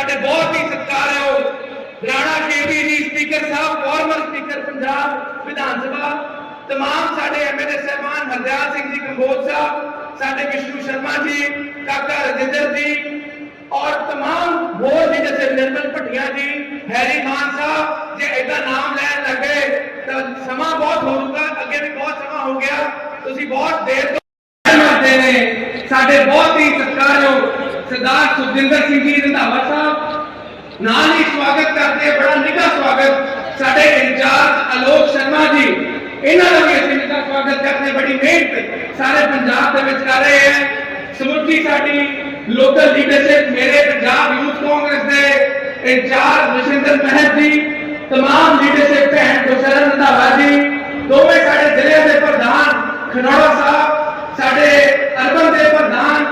ਸਾਡੇ ਬਹੁਤ ਹੀ ਸਤਿਕਾਰਯੋਗ Rana K V ji speaker sahib former speaker Punjab Vidhan Sabha तमाम ਸਾਡੇ ਐਮਐਲਏ ਸਹਿਬਾਨ ਹਰਦਿਆਲ ਸਿੰਘ ਜੀ ਕੰਬੋਜ ਸਾਹਿਬ ਸਾਡੇ ਵਿਸ਼ਨੂੰ ਸ਼ਰਮਾ ਜੀ ਕਾਕਾ ਰਜਿੰਦਰ ਜੀ ਔਰ तमाम ਹੋਰ ਲੀਡਰਸ਼ਿਪ ਨਿਰਮਲ ਭਟੀਆ ਜੀ ਹੈਰੀ ਮਾਨ ਸਾਹਿਬ ਜੇ ਇਹਦਾ ਨਾਮ ਲੈਣ ਲੱਗੇ ਤਾਂ ਸਮਾਂ ਬਹੁਤ ਹੋਊਗਾ ਅੱਗੇ ਵੀ ਬਹੁਤ ਸਮਾਂ ਹੋ ਗਿਆ ਤੁਸੀਂ ਬਹੁਤ ਦੇਰ ਸੁਖਜਿੰਦਰ ਸਿੰਘ ਜੀ ਰੰਧਾਵਾ ਸਾਹਿਬ ਨਾਲ ਹੀ ਸਵਾਗਤ ਕਰਦੇ ਆ, ਬੜਾ ਨਿੱਘਾ ਸਵਾਗਤ ਸਾਡੇ ਇੰਚਾਰਜ ਅਲੋਕ ਸ਼ਰਮਾ ਜੀ ਇਹਨਾਂ ਦਾ ਵੀ ਅਸੀਂ ਨਿੱਘਾ ਸਵਾਗਤ ਕਰਦੇ ਬੜੀ ਮਿਹਨਤ ਸਾਰੇ ਪੰਜਾਬ ਦੇ ਵਿੱਚ ਕਰ ਰਹੇ ਹੈ ਸਮੁੱਚੀ ਸਾਡੀ ਲੋਕਲ ਲੀਡਰਸ਼ਿਪ ਮੇਰੇ ਪੰਜਾਬ ਯੂਥ ਕਾਂਗਰਸ ਦੇ ਇੰਚਾਰਜ ਵਿਸ਼ਿੰਦਰ ਮਹਿਤ ਜੀ तमाम ਲੀਡਰਸ਼ਿਪ ਭੈਣ ਗੁਰਸ਼ਰਨ ਰੰਧਾਵਾ ਜੀ ਦੋਵੇਂ ਸਾਡੇ ਜ਼ਿਲ੍ਹੇ ਦੇ ਪ੍ਰਧਾਨ ਖਨੌੜਾ ਸਾਹਿਬ ਸਾਡੇ ਅਰਬਨ ਦੇ ਪ੍ਰਧਾਨ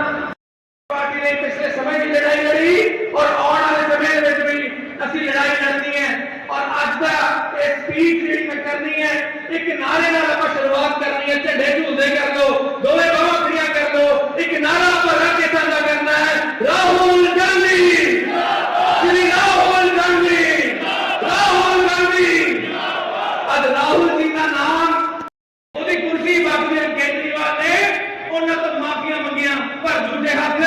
ਪਾਰਟੀ ਨੇ ਪਿਛਲੇ ਸਮੇਂ ਦੀ ਲੜਾਈ ਲੜੀ ਔਰ ਆਉਣ ਵਾਲੇ ਸਮੇਂ ਦੇ ਵਿੱਚ ਵੀ ਅਸੀਂ ਲੜਾਈ ਲੜਨੀ ਹੈ ਔਰ ਅੱਜ ਦਾ ਇਹ ਸਪੀਚ ਜਿਹੜੀ ਮੈਂ ਕਰਨੀ ਹੈ ਇੱਕ ਨਾਰੇ ਨਾਲ ਆਪਾਂ ਸ਼ੁਰੂਆਤ ਕਰਨੀ ਹੈ ਝੰਡੇ ਝੂਲਦੇ ਕਰ ਲਓ ਦੋਵੇਂ ਬਾਹਾਂ ਖੜੀਆਂ ਕਰ ਲਓ ਇੱਕ ਨਾਰਾ ਆਪਾਂ ਰੱਖ ਕੇ ਸਾਂਝਾ ਕਰਨਾ ਹੈ ਰਾਹੁਲ ਗਾਂਧੀ ਸ਼੍ਰੀ ਰਾਹੁਲ ਗਾਂਧੀ ਰਾਹੁਲ ਗਾਂਧੀ ਅੱਜ ਰਾਹੁਲ ਜੀ ਦਾ ਨਾਮ ਉਹਦੀ ਕੁਰਸੀ ਬਾਬੂ ਕੇਜਰੀਵਾਲ ਨੇ ਉਹਨਾਂ ਤੋਂ ਮਾਫੀਆਂ ਮੰਗੀਆਂ ਪਰ ਦੂਜੇ ਹੱਥ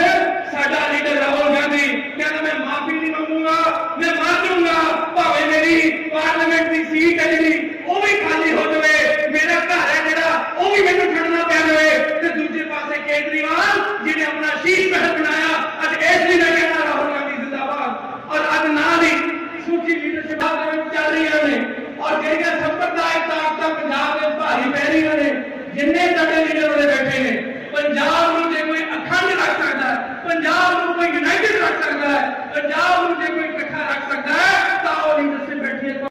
ਸਾਡਾ ਲੀਡਰ ਰਾਹੁਲ ਗਾਂਧੀ ਕਹਿੰਦਾ ਮੈਂ ਮਾਫੀ ਨਹੀਂ ਮੰਗੂਗਾ ਮੈਂ ਮਰ ਜਾਊਂਗਾ ਭਾਵੇਂ ਮੇਰੀ ਪਾਰਲੀਮੈਂਟ ਦੀ ਸੀਟ ਹੈ ਜਿਹੜੀ ਉਹ ਵੀ ਖਾਲੀ ਹੋ ਜਾਵੇ ਮੇਰਾ ਘਰ ਹੈ ਜਿਹੜਾ ਉਹ ਵੀ ਮੈਨੂੰ ਛੱਡਣਾ ਪੈ ਜਾਵੇ ਤੇ ਦੂਜੇ ਪਾਸੇ ਕੇਜਰੀਵਾਲ ਜਿਹਨੇ ਆਪਣਾ ਸ਼ੀਸ਼ ਮਹਿਲ ਬਣਾਇਆ ਅੱਜ ਇਸ ਲਈ ਮੈਂ ਕਹਿੰਦਾ ਰਾਹੁਲ ਗਾਂਧੀ ਜ਼ਿੰਦਾਬਾਦ ਔਰ ਅੱਜ ਨਾਲ ਹੀ ਸੂਚੀ ਲੀਡਰਸ਼ਿਪ ਦੇ ਵਿੱਚ ਚੱਲ ਰਹੀਆਂ ਨੇ ਔਰ ਜਿਹੜੀਆਂ ਸੰਪਰਦਾਇਕ ਤਾਕਤਾਂ ਪੰਜਾਬ ਦੇ ਭਾਰੀ ਪੈ ਰਹੀਆਂ ਨੇ ਜਿੰਨੇ ਤਗੜੇ ਲੀਡਰ ਉਹਦੇ ਬੈਠੇ ਨੇ ਪੰਜਾਬ ਨੂੰ ਜੇ ਕੋਈ ਅਖੰਡ ਰੱਖ ਸਕਦਾ ਹੈ ਪੰਜਾਬ ਨੂੰ ਕੋਈ ਯੂਨਾਈਟਿਡ ਰੱਖ ਸਕਦਾ ਹੈ ਪੰਜਾਬ ਨੂੰ ਜੇ ਕੋਈ ਇਕੱਠਾ ਰੱਖ ਸਕਦਾ ਹੈ ਤਾਂ ਉਹ ਲੀਡਰਸ਼ਿਪ ਬੈਠੀ ਹੈ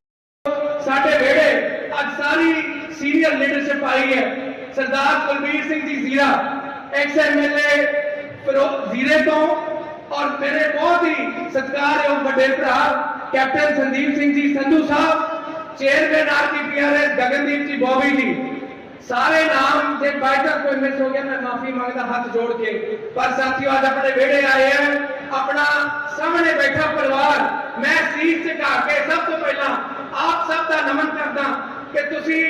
ਸਾਡੇ ਵਿਹੜੇ ਅੱਜ ਸਾਰੀ ਸੀਨੀਅਰ ਲੀਡਰਸ਼ਿਪ ਆਈ ਹੈ ਸਰਦਾਰ ਕੁਲਬੀਰ ਸਿੰਘ ਜੀ ਜ਼ੀਰਾ ਐਕਸ ਐਮਐਲਏ ਜ਼ੀਰੇ ਤੋਂ ਔਰ ਮੇਰੇ ਬਹੁਤ ਹੀ ਸਤਿਕਾਰਯੋਗ ਵੱਡੇ ਭਰਾ ਕੈਪਟਨ ਸੰਦੀਪ ਸਿੰਘ ਜੀ ਸੰਧੂ ਸਾਹਿਬ chairman RPRS Gagandeep ji Bobby ji ਸਾਰੇ ਨਾਮ ਜੇ ਬਾਈਟਰ ਕੋਈ ਮਿਸ ਹੋ ਗਿਆ ਮੈਂ ਮਾਫੀ ਮੰਗਦਾ ਹੱਥ ਜੋੜ ਕੇ ਪਰ ਸਾਥੀਓ ਅੱਜ ਆਪਣੇ ਵਿਹੜੇ ਆਏ ਆ ਆਪਣਾ ਸਾਹਮਣੇ ਬੈਠਾ ਪਰਿਵਾਰ ਮੈਂ ਸੀਸ ਝੁਕਾ ਕੇ ਸਭ ਤੋਂ ਪਹਿਲਾਂ ਆਪ ਸਭ ਦਾ ਨਮਨ ਕਰਦਾ ਕਿ ਤੁਸੀਂ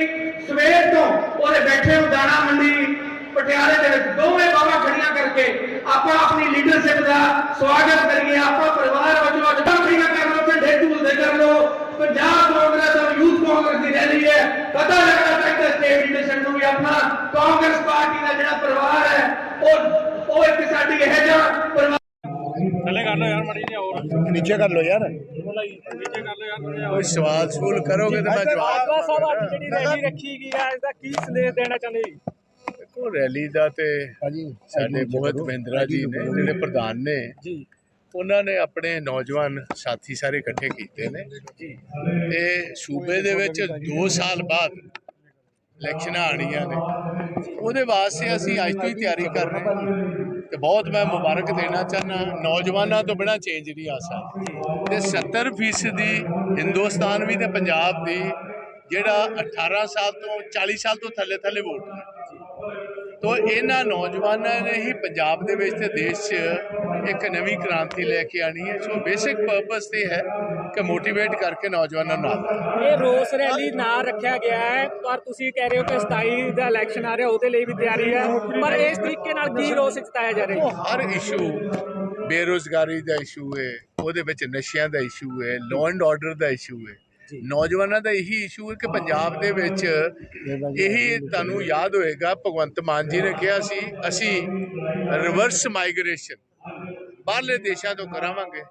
ਸਵੇਰ ਤੋਂ ਉਹਦੇ ਬੈਠੇ ਹੋ ਦਾਣਾ ਮੰਡੀ ਪਟਿਆਲੇ ਦੇ ਵਿੱਚ ਦੋਵੇਂ ਬਾਹਾਂ ਖੜੀਆਂ ਕਰਕੇ ਆਪਾਂ ਆਪਣੀ ਲੀਡਰਸ਼ਿਪ ਦਾ ਸਵਾਗਤ ਕਰੀਏ ਆਪਾਂ ਪਰਿਵਾਰ ਵਜੋਂ ਅੱਜ ਖੜੀਆਂ ਕਰ ਲਓ ਝੰਡੇ ਝੂਲਦੇ ਕਰ ਲਓ। ਪੰਜਾਬ ਕਾਂਗਰਸ ਔਰ ਯੂਥ ਕਾਂਗਰਸ ਦੀ ਰੈਲੀ ਹੈ। ਪਤਾ ਲੱਗਣਾ ਚਾਹੀਦਾ ਸਟੇਟ ਲੀਡਰਸ਼ਿਪ ਨੂੰ ਵੀ ਆਪਣਾ ਕਾਂਗਰਸ ਪਾਰਟੀ ਦਾ ਜਿਹੜਾ ਪਰਿਵਾਰ ਹੈ ਉਹ ਉਹ ਇੱਕ ਸਾਡੀ ਇਹ ਜਿਹਾ ਪਰਿਵਾਰ ਥੱਲੇ ਕਰ ਲਓ ਯਾਰ ਮੜੀ ਜੀ ਹੋਰ। ਨੀਚੇ ਕਰ ਲੋ ਯਾਰ। ਨੀਚੇ ਕਰ ਲਓ ਯਾਰ ਕੋਈ ਸਵਾਲ ਸੂਲ ਕਰੋਗੇ ਤਾਂ ਮੈਂ ਜਵਾਬ ਸਾਹਿਬ ਅੱਜ ਜਿਹੜੀ ਰੈਲੀ ਰੱਖੀ ਗਈ ਹੈ ਇਸ ਦਾ ਕੀ ਸੰਦੇਸ਼ ਦੇਣਾ ਚਾਹੁੰਦੇ ਜੀ? ਦੇਖੋ ਰੈਲੀ ਦਾ ਤੇ ਸਾਡੇ ਮੋਹਿਤ ਮਹਿੰਦਰਾ ਜੀ ਨੇ ਜਿਹੜੇ ਪ੍ਰਧਾਨ ਨੇ ਜੀ। ਉਹਨਾਂ ਨੇ ਆਪਣੇ ਨੌਜਵਾਨ ਸਾਥੀ ਸਾਰੇ ਇਕੱਠੇ ਕੀਤੇ ਨੇ। ਤੇ ਸੂਬੇ ਦੇ ਵਿੱਚ 2 ਸਾਲ ਬਾਅਦ ਇਲੈਕਸ਼ਨਾਂ ਆਣੀਆਂ ਨੇ। ਉਹਦੇ ਵਾਸਤੇ ਅਸੀਂ ਅੱਜ ਤੋਂ ਹੀ ਤਿਆਰੀ ਕਰ ਰਹੇ ਹਾਂ। ਤੇ ਬਹੁਤ ਮੈਂ ਮੁਬਾਰਕ ਦੇਣਾ ਚਾਹਨਾ ਨੌਜਵਾਨਾਂ ਤੋਂ ਬਿਨਾ ਚੇਂਜ ਨਹੀਂ ਆ ਸਕਦਾ। ਤੇ 70 ਫੀਸਦੀ ਹਿੰਦੁਸਤਾਨ ਵੀ ਤੇ ਪੰਜਾਬ ਦੀ ਜਿਹੜਾ 18 ਸਾਲ ਤੋਂ 40 ਸਾਲ ਤੋਂ ਥੱਲੇ ਥੱਲੇ ਵੋਟ ਹੈ। ਤੋ ਇਹਨਾਂ ਨੌਜਵਾਨਾਂ ਨੇ ਹੀ ਪੰਜਾਬ ਦੇ ਵਿੱਚ ਤੇ ਦੇਸ਼ 'ਚ ਇੱਕ ਨਵੀਂ ਕ੍ਰਾਂਤੀ ਲੈ ਕੇ ਆਣੀ ਹੈ। ਸੋ ਬੇਸਿਕ ਪਰਪਸ ਤੇ ਹੈ ਕਿ ਮੋਟੀਵੇਟ ਕਰਕੇ ਨੌਜਵਾਨਾਂ ਨੂੰ। ਇਹ ਰੋਸ ਰੈਲੀ ਨਾ ਰੱਖਿਆ ਗਿਆ ਹੈ ਪਰ ਤੁਸੀਂ ਕਹਿ ਰਹੇ ਹੋ ਕਿ 27 ਦਾ ਇਲੈਕਸ਼ਨ ਆ ਰਿਹਾ ਉਹਦੇ ਲਈ ਵੀ ਤਿਆਰੀ ਹੈ। ਪਰ ਇਸ ਤਰੀਕੇ ਨਾਲ ਕੀ ਰੋਸ ਜਤਾਇਆ ਜਾ ਰਿਹਾ ਹਰ ਇਸ਼ੂ ਬੇਰੋਜ਼ਗਾਰੀ ਦਾ ਇਸ਼ੂ ਹੈ ਉਹਦੇ ਵਿੱਚ ਨਸ਼ਿਆਂ ਦਾ ਇਸ਼ੂ ਹੈ ਲਾਅ ਐਂਡ ਆਰਡਰ ਦਾ ਇਸ਼ੂ ਹੈ। ਨੌਜਵਾਨਾਂ ਦਾ ਇਹੀ ਇਸ਼ੂ ਹੈ ਕਿ ਪੰਜਾਬ ਦੇ ਵਿੱਚ ਇਹੀ ਤੁਹਾਨੂੰ ਯਾਦ ਹੋਏਗਾ ਭਗਵੰਤ ਮਾਨ ਜੀ ਨੇ ਕਿਹਾ ਸੀ ਅਸੀਂ ਰਿਵਰਸ ਮਾਈਗ੍ਰੇਸ਼ਨ ਬਾਹਰਲੇ ਦੇਸ਼ਾਂ ਤੋਂ ਕਰਾਵਾਂਗੇ।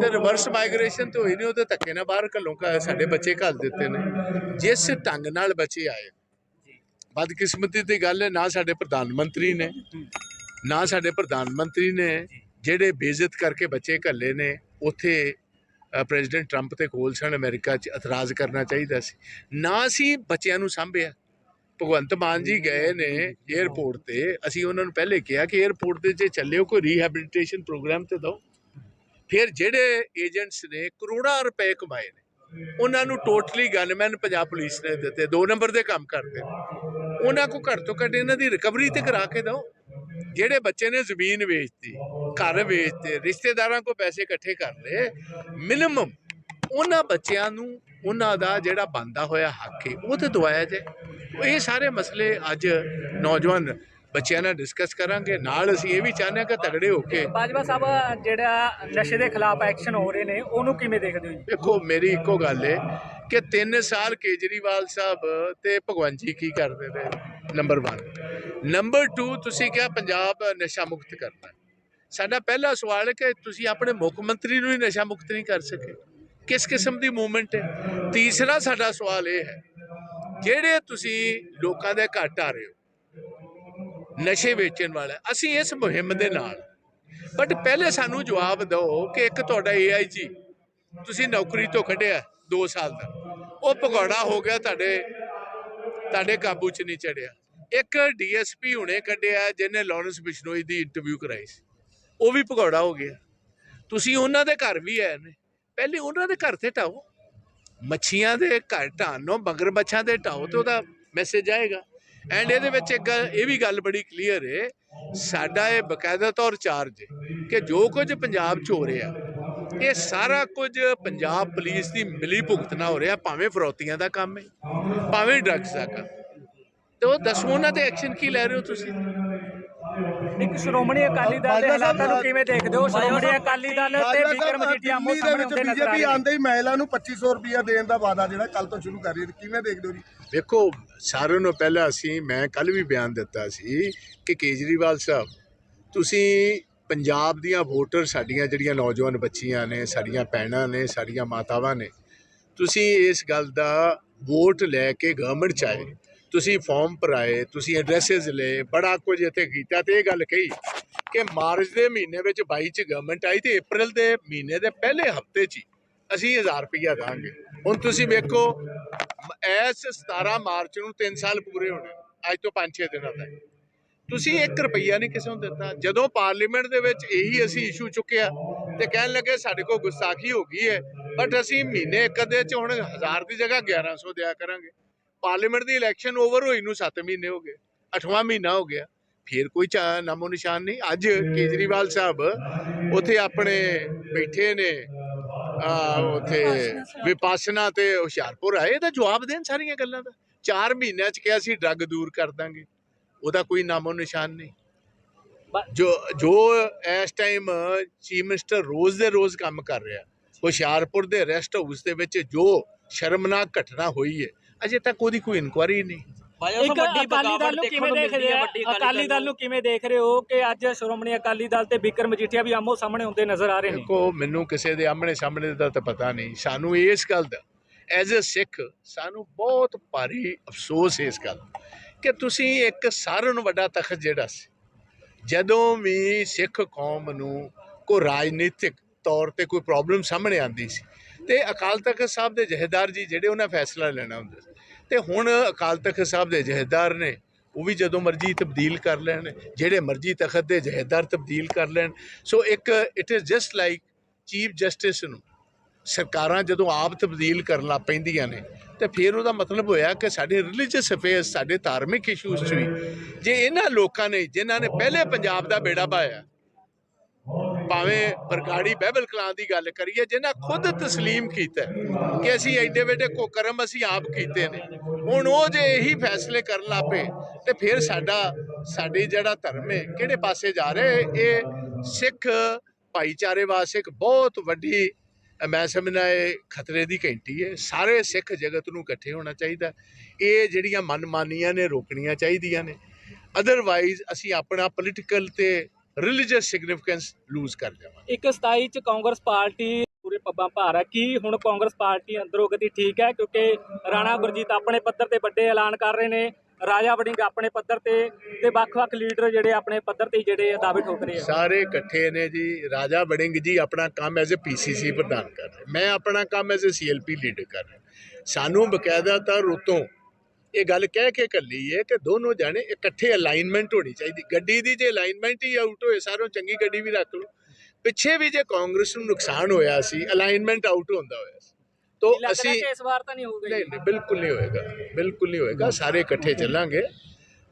ਤੇ ਰਿਵਰਸ ਮਾਈਗ੍ਰੇਸ਼ਨ ਤੋਂ ਹੋਈ ਨਹੀਂ ਉਹ ਤੇ ਧੱਕੇ ਨਾਲ ਬਾਹਰ ਘੱਲੋਂ ਸਾਡੇ ਬੱਚੇ ਘੱਲ ਦਿੱਤੇ ਨੇ। ਜਿਸ ਢੰਗ ਨਾਲ ਬੱਚੇ ਆਏ ਬਦਕਿਸਮਤੀ ਦੀ ਗੱਲ ਹੈ ਨਾ ਸਾਡੇ ਪ੍ਰਧਾਨ ਮੰਤਰੀ ਨੇ ਨਾ ਸਾਡੇ ਪ੍ਰਧਾਨ ਮੰਤਰੀ ਨੇ ਜਿਹੜੇ ਬੇਇੱਜ਼ਤ ਕਰਕੇ ਬੱਚੇ ਘੱਲੇ ਨੇ ਉੱਥੇ ਪ੍ਰੈਜ਼ੀਡੈਂਟ ਟਰੰਪ ਤੇ ਕੋਲ ਸਨ ਅਮਰੀਕਾ 'ਚ ਇਤਰਾਜ਼ ਕਰਨਾ ਚਾਹੀਦਾ ਸੀ। ਨਾ ਅਸੀਂ ਬੱਚਿਆਂ ਨੂੰ ਸਾਂਭਿਆ। ਭਗਵੰਤ ਮਾਨ ਜੀ ਗਏ ਨੇ 에ਅਰਪੋਰਟ ਤੇ। ਅਸੀਂ ਉਹਨਾਂ ਨੂੰ ਪਹਿਲੇ ਕਿਹਾ ਕਿ 에ਅਰਪੋਰਟ ਤੇ ਜੇ ਚੱਲਿਓ, ਕੋਈ ਰੀਹੈਬਿਲਿਟੇਸ਼ਨ ਪ੍ਰੋਗਰਾਮ ਤੇ ਦਿਓ। ਫਿਰ ਜਿਹੜੇ ਏਜੰਟਸ ਨੇ ਕਰੋੜਾਂ ਰੁਪਏ ਕਮਾਏ ਨੇ, ਉਹਨਾਂ ਨੂੰ ਟੋਟਲੀ ਗਨਮੈਨ ਪੰਜਾਬ ਪੁਲਿਸ ਨੇ ਦਿੱਤੇ। ਦੋ ਨੰਬਰ ਦੇ ਕੰਮ ਕਰਦੇ ਉਹਨਾਂ ਕੋ ਘੱਟ ਤੋਂ ਘੱਟ ਇਹਨਾਂ ਦੀ ਰਿਕਵਰੀ ਤੇ ਕਰਾ ਕੇ ਦਿਓ। ਜਿਹੜੇ ਬੱਚੇ ਨੇ ਜ਼ਮੀਨ ਵੇਚਤੀ ਘਰ ਵੇਚਤੇ ਰਿਸ਼ਤੇਦਾਰਾਂ ਕੋ ਪੈਸੇ ਇਕੱਠੇ ਕਰ ਲਏ। ਮਿਨੀਮਮ ਉਹਨਾਂ ਬੱਚਿਆਂ ਨੂੰ ਉਹਨਾਂ ਦਾ ਜਿਹੜਾ ਬੰਦਾ ਹੋਇਆ ਹੱਕ ਹੈ ਉਹ ਤੇ ਦਵਾਇਆ ਜਾਏ। ਇਹ ਸਾਰੇ ਮਸਲੇ ਅੱਜ ਨੌਜਵਾਨ ਬੱਚਿਆਂ ਨਾਲ ਡਿਸਕਸ ਕਰਾਂਗੇ। ਨਾਲ ਅਸੀਂ ਇਹ ਵੀ ਚਾਹੁੰਦੇ ਹਾਂ ਕਿ ਤਗੜੇ ਹੋ ਕੇ ਬਾਜਵਾ ਸਾਹਿਬ ਜਿਹੜਾ ਨਸ਼ੇ ਦੇ ਖਿਲਾਫ ਐਕਸ਼ਨ ਹੋ ਰਹੇ ਨੇ ਉਹਨੂੰ ਕਿਵੇਂ ਦੇਖਦੇ ਹੋ ਜੀ? ਦੇਖੋ ਮੇਰੀ ਇੱਕੋ ਗੱਲ ਹੈ ਕਿ 3 ਸਾਲ ਕੇਜਰੀਵਾਲ ਸਾਹਿਬ ਤੇ ਭਗਵੰਤ ਜੀ ਕੀ ਕਰਦੇ ਨੇ? ਨੰਬਰ 1 ਨੰਬਰ 2 ਤੁਸੀਂ ਕਿਹਾ ਪੰਜਾਬ ਨਸ਼ਾ ਮੁਕਤ ਕਰਨਾ। ਸਾਡਾ ਪਹਿਲਾ ਸਵਾਲ ਹੈ ਕਿ ਤੁਸੀਂ ਆਪਣੇ ਮੁੱਖ ਮੰਤਰੀ ਨੂੰ ਹੀ ਨਸ਼ਾ ਮੁਕਤ ਨਹੀਂ ਕਰ ਸਕੇ। ਕਿਸ ਕਿਸਮ ਦੀ ਮੂਵਮੈਂਟ ਹੈ? ਤੀਸਰਾ ਸਾਡਾ ਸਵਾਲ ਇਹ ਹੈ, ਜਿਹੜੇ ਤੁਸੀਂ ਲੋਕਾਂ ਦੇ ਘਰ ਆ ਰਹੇ ਹੋ, ਨਸ਼ੇ ਵੇਚਣ ਵਾਲਾ, ਅਸੀਂ ਇਸ ਮੁਹਿੰਮ ਦੇ ਨਾਲ। ਬਟ ਪਹਿਲੇ ਸਾਨੂੰ ਜਵਾਬ ਦਿਓ ਕਿ ਇੱਕ ਤੁਹਾਡਾ ਏਆਈਜੀ ਤੁਸੀਂ ਨੌਕਰੀ ਤੋਂ ਕੱਢਿਆ 2 ਸਾਲ ਦਾ। ਉਹ ਪਕੌੜਾ ਹੋ ਗਿਆ ਤੁਹਾਡੇ ਤੁਹਾਡੇ ਕਾਬੂ 'ਚ ਨਹੀਂ ਚੜਿਆ। ਇੱਕ ਡੀਐਸਪੀ ਹੁਣੇ ਕੱਢਿਆ, ਜਿਹਨੇ ਲਾਰੈਂਸ ਬਿਸ਼ਨੋਈ ਦੀ ਇੰਟਰਵਿਊ ਕਰਾਈ ਸੀ। ਉਹ ਵੀ ਭਗੌੜਾ ਹੋ ਗਿਆ। ਤੁਸੀਂ ਉਹਨਾਂ ਦੇ ਘਰ ਵੀ ਆਏ ਨੇ। ਪਹਿਲੇ ਉਹਨਾਂ ਦੇ ਘਰ ਤੇ ਢਾਓ ਮੱਛੀਆਂ ਦੇ ਘਰ ਢਾਨੋ ਮਗਰ ਬੱਚਾਂ ਦੇ ਢਾਓ ਤੇ ਉਹਦਾ ਮੈਸੇਜ ਆਏਗਾ। ਐਂਡ ਇਹਦੇ ਵਿੱਚ ਇੱਕ ਇਹ ਵੀ ਗੱਲ ਬੜੀ ਕਲੀਅਰ ਹੈ ਸਾਡਾ ਇਹ ਬਕਾਇਦਾ ਤੌਰ ਚਾਰਜ ਕਿ ਜੋ ਕੁਝ ਪੰਜਾਬ 'ਚ ਹੋ ਰਿਹਾ, ਇਹ ਸਾਰਾ ਕੁਝ ਪੰਜਾਬ ਪੁਲਿਸ ਦੀ ਮਿਲੀ ਭੁਗਤ ਨਾਲ ਹੋ ਰਿਹਾ, ਭਾਵੇਂ ਫਰੋਤੀਆਂ ਦਾ ਕੰਮ ਹੈ ਭਾਵੇਂ ਡਰੱਗਸ ਦਾ ਕੰਮ। ਤੇ ਉਹ ਦੱਸੋ ਉਹਨਾਂ ਤੇ ਐਕਸ਼ਨ ਕੀ ਲੈ ਰਹੇ ਹੋ ਤੁਸੀਂ? ਇੱਕ ਸ਼੍ਰੋਮਣੀ ਅਕਾਲੀ ਦਲ ਦੇ ਹਾਲਾਤਾਂ ਨੂੰ ਕਿਵੇਂ ਦੇਖਦੇ ਹੋ? ਸ਼੍ਰੋਮਣੀ ਅਕਾਲੀ ਦਲ ਤੇ ਵਿਕਰਮ ਮਜੀਠੀਆ ਆਮੋ ਸਾਹਮਣੇ ਹੁੰਦੇ ਨਜ਼ਰ ਆ ਬੀਜੇਪੀ ਰਹੇ ਨੇ ਆਂਦੇ ਹੀ ਮਹਿਲਾ ਨੂੰ 2500 ਰੁਪਇਆ ਦੇਣ ਦਾ ਵਾਅਦਾ ਜਿਹੜਾ ਕੱਲ ਤੋਂ ਸ਼ੁਰੂ ਕਰ ਰਹੀ ਹੈ। ਕਿਵੇਂ ਦੇਖਦੇ ਹੋ ਜੀ? ਵੇਖੋ ਸਾਰਿਆਂ ਨੂੰ ਪਹਿਲਾਂ ਅਸੀਂ ਮੈਂ ਕੱਲ ਵੀ ਬਿਆਨ ਦਿੱਤਾ ਸੀ ਕਿ ਕੇਜਰੀਵਾਲ ਸਾਹਿਬ ਤੁਸੀਂ ਪੰਜਾਬ ਦੀਆਂ ਵੋਟਰ ਸਾਡੀਆਂ ਜਿਹੜੀਆਂ ਨੌਜਵਾਨ ਬੱਚੀਆਂ ਨੇ ਸਾਡੀਆਂ ਭੈਣਾਂ ਨੇ ਸਾਡੀਆਂ ਮਾਤਾਵਾਂ ਨੇ ਤੁਸੀਂ ਇਸ ਗੱਲ ਦਾ ਵੋਟ ਲੈ ਕੇ ਗਵਰਨਮੈਂਟ ਚ ਆਏ। ਤੁਸੀਂ ਫਾਰਮ ਭਰਾਏ, ਤੁਸੀਂ ਐਡਰੈਸਸ ਲਏ, ਬੜਾ ਕੁਝ ਇੱਥੇ ਕੀਤਾ ਤੇ ਇਹ ਗੱਲ ਕਹੀ ਕਿ ਮਾਰਚ ਦੇ ਮਹੀਨੇ ਵਿੱਚ 22 ਚ ਗਵਰਨਮੈਂਟ ਆਈ ਤੇ ਅਪ੍ਰੈਲ ਦੇ ਮਹੀਨੇ ਦੇ ਪਹਿਲੇ ਹਫ਼ਤੇ 'ਚ ਹੀ ਅਸੀਂ 1000 ਰੁਪਈਆ ਦਾਂਗੇ। ਹੁਣ ਤੁਸੀਂ ਵੇਖੋ ਮ- ਇਸ 17 ਮਾਰਚ ਨੂੰ 3 ਸਾਲ ਪੂਰੇ ਹੋਣੇ, ਅੱਜ ਤੋਂ 5-6 ਦਿਨਾਂ ਤੱਕ। ਤੁਸੀਂ 1 ਰੁਪਈਆ ਨਹੀਂ ਕਿਸੇ ਨੂੰ ਦਿੱਤਾ। ਜਦੋਂ ਪਾਰਲੀਮੈਂਟ ਦੇ ਵਿੱਚ ਇਹੀ ਅਸੀਂ ਇਸ਼ੂ ਚੁੱਕਿਆ ਤੇ ਕਹਿਣ ਲੱਗੇ ਸਾਡੇ ਕੋਲ ਗੁਸਤਾਖੀ ਹੋ ਗਈ ਹੈ ਬਟ ਅਸੀਂ ਮਹੀਨੇ ਇੱਕ ਅੱਧੇ ਚ ਹੁਣ 1000 ਦੀ ਜਗ੍ਹਾ 1100 ਦਿਆ ਕਰਾਂਗੇ। ਪਾਰਲੀਮੈਂਟ ਦੀ ਇਲੈਕਸ਼ਨ ਓਵਰ ਹੋਈ ਨੂੰ 7 ਮਹੀਨੇ ਹੋ ਗਏ 8ਵਾਂ ਮਹੀਨਾ ਹੋ ਗਿਆ। ਫਿਰ ਕੋਈ ਨਾਮੋ ਨਿਸ਼ਾਨ ਨਹੀਂ। ਅੱਜ ਕੇਜਰੀਵਾਲ ਸਾਹਿਬ ਉੱਥੇ ਆਪਣੇ ਬੈਠੇ ਨੇ ਆ ਉੱਥੇ ਵਿਪਾਸਨਾ ਤੇ ਹੁਸ਼ਿਆਰਪੁਰ ਆਏ ਤਾਂ ਜਵਾਬ ਦੇਣ ਸਾਰੀਆਂ ਗੱਲਾਂ ਦਾ। 4 ਮਹੀਨਿਆਂ ਚ ਕਿਹਾ ਸੀ ਡਰੱਗ ਦੂਰ ਕਰ ਦਾਂਗੇ। ਉਹਦਾ ਕੋਈ ਨਾਮੋ ਨਿਸ਼ਾਨ ਨਹੀਂ। ਜੋ ਜੋ ਇਸ ਟਾਈਮ ਚੀਫ ਮਿਨਿਸਟਰ ਰੋਜ਼ ਦੇ ਰੋਜ਼ ਕੰਮ ਕਰ ਰਿਹਾ ਹੁਸ਼ਿਆਰਪੁਰ ਦੇ ਰੈਸਟ ਹਾਊਸ ਦੇ ਵਿੱਚ ਜੋ ਸ਼ਰਮਨਾਕ ਘਟਨਾ ਹੋਈ ਹੈ ਅਜੇ ਤੱਕ ਉਹਦੀ ਕੋਈ ਇਨਕੁਆਰੀ ਨਹੀਂ। ਇੱਕ ਅਕਾਲੀ ਦਲ ਨੂੰ ਕਿਵੇਂ ਦੇਖ ਰਹੇ ਹੋ ਅਕਾਲੀ ਦਲ ਨੂੰ ਕਿਵੇਂ ਦੇਖ ਰਹੇ ਹੋ ਕਿ ਅੱਜ ਸ਼੍ਰੋਮਣੀ ਅਕਾਲੀ ਦਲ ਤੇ ਵਿਕਰਮ ਮਜੀਠੀਆ ਵੀ ਆਮੋ ਸਾਹਮਣੇ ਹੁੰਦੇ ਨਜ਼ਰ ਆ ਰਹੇ ਨੇ? ਦੇਖੋ ਮੈਨੂੰ ਕਿਸੇ ਦੇ ਆਮਣੇ ਸਾਹਮਣੇ ਦਾ ਤਾਂ ਪਤਾ ਨਹੀਂ। ਸਾਨੂੰ ਇਸ ਗੱਲ ਦਾ ਐਜ਼ ਅ ਸਿੱਖ ਸਾਨੂੰ ਬਹੁਤ ਭਾਰੀ ਅਫਸੋਸ ਹੈ ਇਸ ਗੱਲ ਕਿ ਤੁਸੀਂ ਇੱਕ ਸਾਰਿਆਂ ਨੂੰ ਵੱਡਾ ਤਖਤ ਜਿਹੜਾ ਸੀ ਜਦੋਂ ਵੀ ਸਿੱਖ ਕੌਮ ਨੂੰ ਕੋਈ ਰਾਜਨੀਤਿਕ ਤੌਰ ਤੇ ਕੋਈ ਪ੍ਰੋਬਲਮ ਸਾਹਮਣੇ ਆਂਦੀ ਸੀ ਤੇ ਅਕਾਲ ਤਖਤ ਸਾਹਿਬ ਦੇ ਜਹੇਦਾਰ ਜੀ ਜਿਹੜੇ ਉਹਨਾਂ ਫੈਸਲਾ ਲੈਣਾ ਹੁੰਦਾ ਸੀ। ਤੇ ਹੁਣ ਅਕਾਲ ਤਖਤ ਸਾਹਿਬ ਦੇ ਜਹੇਦਾਰ ਨੇ, ਉਹ ਵੀ ਜਦੋਂ ਮਰਜ਼ੀ ਤਬਦੀਲ ਕਰ ਲੈਣ, ਜਿਹੜੇ ਮਰਜ਼ੀ ਤਖਤ ਦੇ ਜਹੇਦਾਰ ਤਬਦੀਲ ਕਰ ਲੈਣ। ਸੋ ਇੱਕ it is just like chief justice ਨੂੰ ਸਰਕਾਰਾਂ ਜਦੋਂ ਆਪ ਤਬਦੀਲ ਕਰਨ ਲੱਗ ਪੈਂਦੀਆਂ ਨੇ, ਤੇ ਫਿਰ ਉਹਦਾ ਮਤਲਬ ਹੋਇਆ ਕਿ ਸਾਡੇ ਰਿਲੀਜੀਅਸ ਅਫੇਅਰਸ ਸਾਡੇ ਧਾਰਮਿਕ ਇਸ਼ੂਜ਼ 'ਚ ਵੀ, ਜੇ ਇਹਨਾਂ ਲੋਕਾਂ ਨੇ, ਜਿਨ੍ਹਾਂ ਨੇ ਪਹਿਲੇ ਪੰਜਾਬ ਦਾ ਬੇੜਾ ਪਾਇਆ ਭਾਵੇਂ ਬਰਗਾੜੀ ਬਹਿਬਲ ਕਲਾਂ ਦੀ ਗੱਲ ਕਰੀਏ, ਜਿਹਨਾਂ ਖੁਦ ਤਸਲੀਮ ਕੀਤਾ ਕਿ ਅਸੀਂ ਐਡੇ ਵੱਡੇ ਕੁਕਰਮ ਅਸੀਂ ਆਪ ਕੀਤੇ ਨੇ। ਹੁਣ ਉਹ ਜੇ ਇਹੀ ਫੈਸਲੇ ਕਰਨ ਲੱਪੇ ਤੇ ਫਿਰ ਸਾਡਾ, ਸਾਡੀ ਜਿਹੜਾ ਧਰਮ ਹੈ, ਕਿਹੜੇ ਪਾਸੇ ਜਾ ਰਿਹਾ ਇਹ ਸਿੱਖ ਭਾਈਚਾਰੇ ਵਾਸਤੇ ਇੱਕ ਬਹੁਤ ਵੱਡੀ, ਮੈਂ ਸਮਝਦਾ ਇਹ ਖਤਰੇ ਦੀ ਘੰਟੀ ਹੈ। ਸਾਰੇ ਸਿੱਖ ਜਗਤ ਨੂੰ ਇਕੱਠੇ ਹੋਣਾ ਚਾਹੀਦਾ ਇਹ ਜਿਹੜੀਆਂ ਮਨਮਾਨੀਆਂ ਨੇ ਰੋਕਣੀਆਂ ਚਾਹੀਦੀਆਂ ਨੇ। ਅਦਰਵਾਈਜ਼ ਅਸੀਂ ਆਪਣਾ ਪੋਲੀਟੀਕਲ ਤੇ ਰਿਲੀਜੀਅਸ ਸਿਗਨੀਫੀਕੈਂਸ ਲੂਜ਼ ਕਰ ਜਾਵਾਂਗੇ ਇੱਕ 27 ਚ ਕਾਂਗਰਸ ਪਾਰਟੀ ਪੂਰੇ ਪੱਬਾਂ ਭਾਰ ਹੈ ਕੀ ਹੁਣ ਕਾਂਗਰਸ ਪਾਰਟੀ ਅੰਦਰੋਂ ਗਤੀ ਠੀਕ ਹੈ? ਕਿਉਂਕਿ ਰਾਣਾ ਗੁਰਜੀਤ ਆਪਣੇ ਪੱਧਰ ਤੇ ਵੱਡੇ ਐਲਾਨ ਕਰ ਰਹੇ ਨੇ। ਰਾਜਾ ਵੜਿੰਗ ਆਪਣੇ ਪੱਧਰ ਤੇ ਤੇ ਵੱਖ-ਵੱਖ ਲੀਡਰ ਜਿਹੜੇ ਆਪਣੇ ਪੱਧਰ ਤੇ ਜਿਹੜੇ ਦਾਅਵੇ ਠੋਕ ਰਹੇ ਆ। ਸਾਰੇ ਇਕੱਠੇ ਨੇ ਜੀ। ਰਾਜਾ ਵੜਿੰਗ ਜੀ ਆਪਣਾ ਕੰਮ ਐਜ਼ ਅ ਪੀਸੀਸੀ ਪ੍ਰਧਾਨ ਕਰ ਰਹੇ ਮੈਂ ਆਪਣਾ ਕੰਮ ਐਜ਼ ਅ ਸੀਐਲਪੀ ਲੀਡਰ ਕਰ ਰਿਹਾ। ਸਾਨੂੰ ਬਕਾਇਦਾ ਤਾਂ ਰੁੱਤੋਂ ਇਹ ਗੱਲ ਕਹਿ ਕੇ ਕੱਲੀ ਹੈ ਕਿ ਦੋਨੋਂ ਜਾਣੇ ਇਕੱਠੇ ਅਲਾਈਨਮੈਂਟ ਹੋਣੀ ਚਾਹੀਦੀ। ਗੱਡੀ ਦੀ ਜੇ ਅਲਾਈਨਮੈਂਟ ਹੀ ਆਊਟ ਹੋਏ ਸਾਰੋਂ ਚੰਗੀ ਗੱਡੀ ਵੀ ਰੱਖ ਲਓ। ਪਿੱਛੇ ਵੀ ਜੇ ਕਾਂਗਰਸ ਨੂੰ ਨੁਕਸਾਨ ਹੋਇਆ ਸੀ ਅਲਾਈਨਮੈਂਟ ਆਊਟ ਹੁੰਦਾ ਹੋਇਆ ਸੀ। ਤੋਂ ਅਸੀਂ ਇਸ ਵਾਰ ਤਾਂ ਨਹੀਂ ਹੋਊਗਾ ਨਹੀਂ ਨਹੀਂ ਬਿਲਕੁਲ ਨਹੀਂ ਹੋਏਗਾ ਬਿਲਕੁਲ ਨਹੀਂ ਹੋਏਗਾ। ਸਾਰੇ ਇਕੱਠੇ ਚੱਲਾਂਗੇ।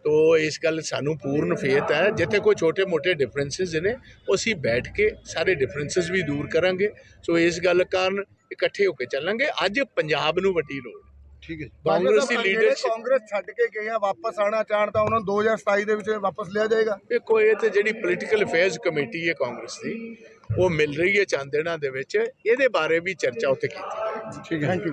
ਤੋ ਇਸ ਗੱਲ ਸਾਨੂੰ ਪੂਰਨ ਫੇਥ ਹੈ। ਜਿੱਥੇ ਕੋਈ ਛੋਟੇ-ਮੋਟੇ ਡਿਫਰੈਂਸਸ ਨੇ ਉਹ ਅਸੀਂ ਬੈਠ ਕੇ ਸਾਰੇ ਡਿਫਰੈਂਸਸ ਵੀ ਦੂਰ ਕਰਾਂਗੇ। ਸੋ ਇਸ ਗੱਲ ਕਾਰਨ ਇਕੱਠੇ ਹੋ ਕੇ ਚੱਲਾਂਗੇ। ਅੱਜ ਪੰਜਾਬ ਨੂੰ ਵੱਡੀ ਲੋੜ। ਠੀਕ ਹੈ ਕਾਂਗਰਸ leadership- ਕਾਂਗਰਸ ਛੱਡ ਕੇ ਗਏ ਆ ਵਾਪਸ ਆਣਾ ਚਾਹਣ ਤਾਂ ਉਹਨਾਂ ਨੂੰ 2027 ਦੇ ਵਿੱਚ ਵਾਪਸ ਲਿਆ ਜਾਏਗਾ। ਵੇਖੋ ਇਹ ਤੇ ਜਿਹੜੀ ਪੋਲੀਟੀਕਲ ਅਫੇਅਰਸ ਕਮੇਟੀ ਹੈ ਕਾਂਗਰਸ ਦੀ ਉਹ ਮਿਲ ਰਹੀ ਹੈ ਚਾਂਦੇੜਾ ਦੇ ਵਿੱਚ। ਇਹਦੇ ਬਾਰੇ ਵੀ ਚਰਚਾ ਉੱਥੇ ਕੀਤੀ। ਠੀਕ ਹੈ। Thank you